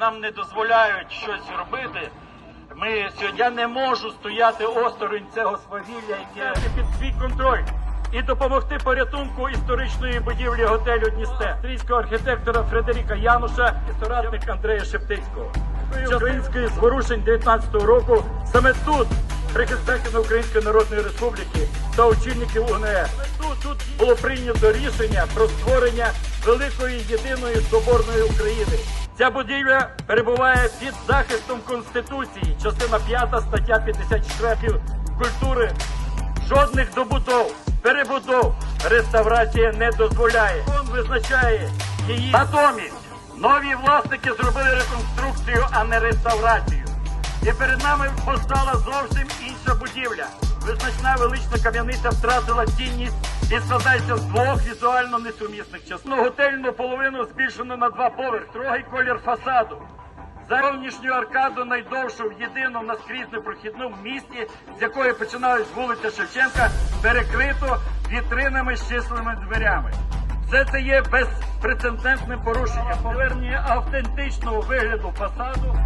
нам не дозволяють щось робити. Ми сьогодні я не можу стояти осторонь цього свавілля, яке під свій контроль. І допомогти порятунку історичної будівлі готелю Дністе, австрійського архітектора Фредеріка Януша і соратник Андрея Шептицького. Української зворушень 19-го року саме тут прихистеками Української Народної Республіки та очільників УНР. Тут, тут було прийнято рішення про створення великої єдиної соборної України. Ця будівля перебуває під захистом Конституції, частина 5 стаття 54 культури. Жодних добудов, перебудов реставрація не дозволяє. Закон визначає її. Натомість нові власники зробили реконструкцію, а не реставрацію. І перед нами постала зовсім інша будівля. Визначна велична кам'яниця втратила цінність і складається з двох візуально несумісних частин. Готельну половину збільшено на два поверхи, другий колір фасаду. Зовнішню аркаду найдовшу в єдину наскрізну прохідну в місті, з якої починають вулиця Шевченка, перекрито вітринами з численними дверями. Все це є безпрецедентним порушенням повернення автентичного вигляду фасаду